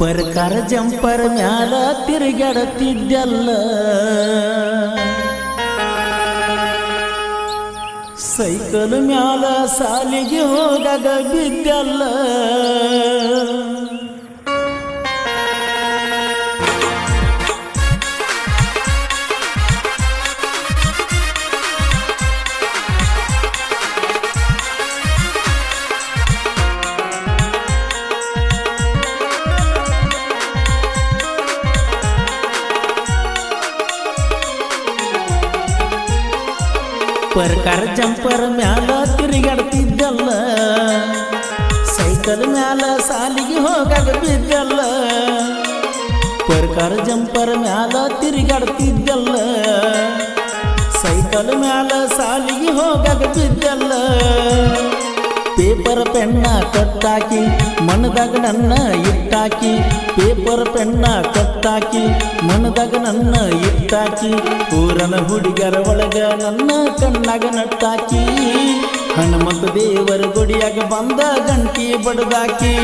ಪರ್ಕಾರ jumper ಮ್ಯಾಲ ತಿರುಗಾಡತಿದ್ದಲ್ಲ cycle ಮ್ಯಾಲ ಸಾಲಿಗೆ ಹೋಗದ ಬಿದ್ದಲ್ಲ. ಪರ್ಕಾರ ಜಂಪರ್ ಮ್ಯಾಲ ತಿರುಗಾಡ್ತಿದ್ದಲ್ಲ. ಸೈಕಲ್ ಮ್ಯಾಲ ಸಾಲಿಗೆ ಹೋಗಾಗ ಬಿದ್ದಲ್ಲ. ಪರ್ಕರ್ ಜಂಪರ್ ಮ್ಯಾಲ ತಿರುಗಾಡ್ತಿದ್ದಲ್ಲ. ಸೈಕಲ್ ಮ್ಯಾಲ ಪೇಪರ್ ಪೆನ್ನ ಕಟ್ಟಾಕಿ, ಮನದಾಗ ನನ್ನ ಇಟ್ಟಾಕಿ, ಪೇಪರ್ ಪೆನ್ನ ಕಟ್ಟಾಕಿ, ಮನದಾಗ ನನ್ನ ಇಟ್ಟಾಕಿ, ಊರನ ಹುಡುಗರ ಒಳಗ ನನ್ನ ಕಣ್ಣಾಗ ನಟ್ಟಾಕಿ, ಹನುಮಂತ ದೇವರ ಗುಡಿಯಾಗ ಬಂದ ಗಂಟಿ ಬಡದಾಕಿ.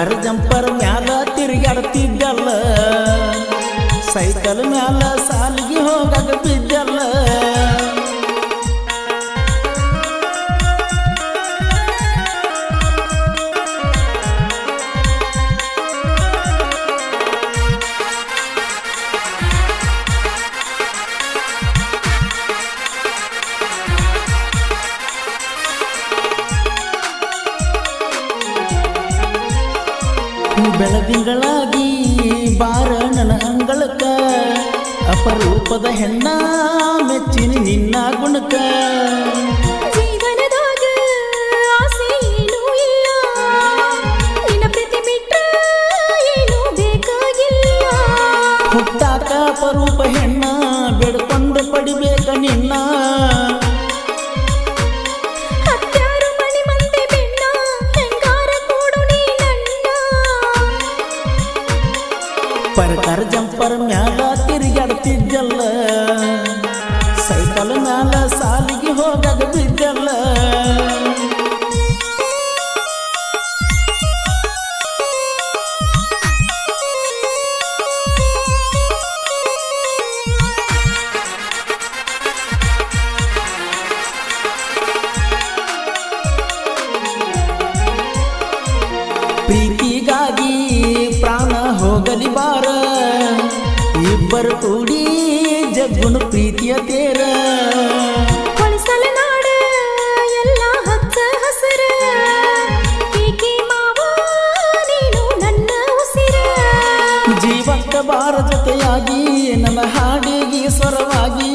ಪರ್ಕಾರ ಜಂಪರ್ ಮ್ಯಾಲ ತಿರುಗಾಡ್ತಿದ್ದಲ್ಲ ಸೈಕಲ್ ಮ್ಯಾಲ ಸಾಲಿಗೆ ಹೋಗಾಗ ಬಿದ್ದಲ್ಲ ಬೆಳದಿಂಗಳಾಗಿ ಬಾರ ನನ್ನ ಅಂಗಳಕ್ಕ ಅಪರೂಪದ ಹೆಣ್ಣ ಮೆಚ್ಚಿನ ನಿನ್ನ ಗುಣಕ. ಪರ್ಕಾರ ಜಂಪರ್ ಮ್ಯಾಲ ತಿರುಗಾಡ್ತಿದ್ದಲ್ಲ ಸೈಕಲ್ ಮ್ಯಾಲ ಸಾಲಿಗೆ ಹೋಗಾಗ ಬಿದ್ದಲ್ಲ. ಇಬ್ಬರು ಕೂಡಿ ಜಗ್ಗುನ ಪ್ರೀತಿಯ ತೇರ. ಜೀವಕ್ಕ ಬಾರ ಜೊತೆಯಾಗಿ ನನ್ನ ಹಾಡಿಗೆ ಸ್ವರವಾಗಿ.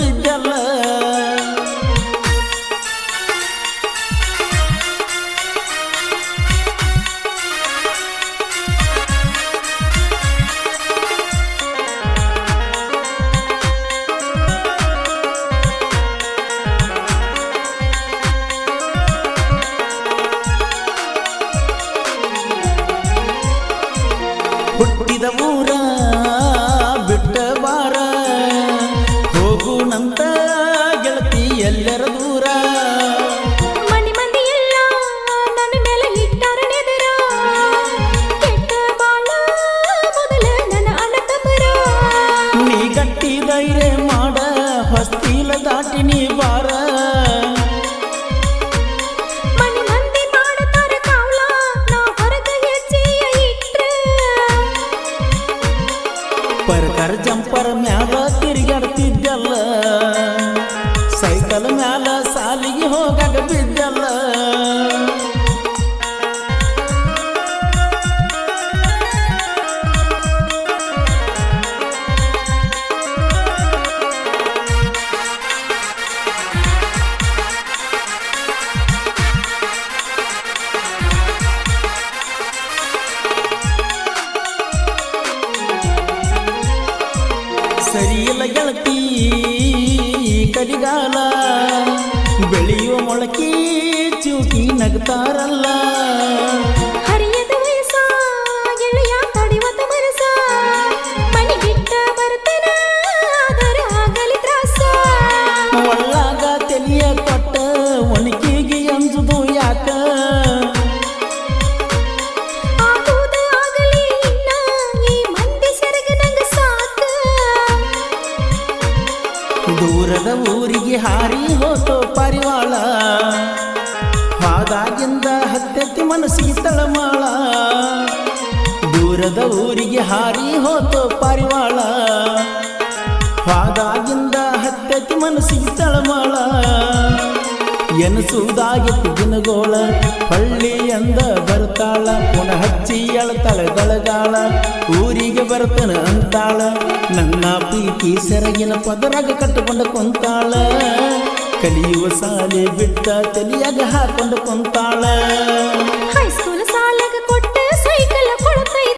ಹೋಗಾಗ ನಂತ ಗೆಳತಿ ಎಲ್ಲರ ದೂರ. ಮನಿ ಮಂದಿ ಎಲ್ಲ ನನ್ನ ಮೇಲೆ ಇಟ್ಟಾರ ನೆದರ. ಕೆಟ್ಟ ಬಾಳ ಮೊದಲ ನನ್ನ ಅಣ್ಣ ನೀ ಗಟ್ಟಿ ಧೈರ್ಯ ಮಾಡ ಹೊಸ್ತಿಲ ದಾಟಿ ನೀ ಬಾರ. ಪರ್ಕರ್ ಜಂಪರ್ ಮ್ಯಾಲ ತಿರುಗಾಡ್ತಿದ್ದಲ್ಲ ಸೈಕಲ್ ಮ್ಯಾಲ ಸಾಲಿಗೆ ಹೋಗಾಗ ಬಿದ್ದಲ್ಲ. ಸರಿಯಿಲ್ಲ ಗೆಳತಿ ಕಲಿಗಾಲ ಬೆಳೆಯುವ ಮೊಳಕೆ ಚೂಟಿ ನಗ್ತಾರಲ್ಲ. ಊರಿಗೆ ಹಾರಿ ಹೋತೋ ಪರಿವಾಳ. ಹಾದಾಗಿಂದ ಹತ್ತೆತ್ತಿ ಮನಸ್ಸಿಗೆ ತಳಮಾಳ. ದೂರದ ಊರಿಗೆ ಹಾರಿ ಹೋತೋ ಪರಿವಾಳ. ಹಾಗಾಗಿಂದ ಹತ್ತೆತ್ತಿ ಮನಸ್ಸಿಗೆ ತಳಮಾಳ. ಎನಸುವುದಾಗಿತ್ತು ದಿನಗೋಳ ಹಳ್ಳಿಯಂದ ಬರ್ತಾಳ ಪುನಃ ಹಚ್ಚಿ ಅಳತಾಳ ಗಳಗಾಳ ಊರಿಗೆ ಬರ್ತನ ಅಂತಾಳ, ನನ್ನ ಪ್ರೀತಿ ಸೆರಗಿನ ಪದರಾಗ ಕಟ್ಟಿಕೊಂಡು ಕುಂತಾಳ, ಕಲಿಯುವ ಸಾಲೆ ಬಿಟ್ಟ ತಲಿಯಾಗ ಹಾಕೊಂಡು ಕುಂತಾಳ.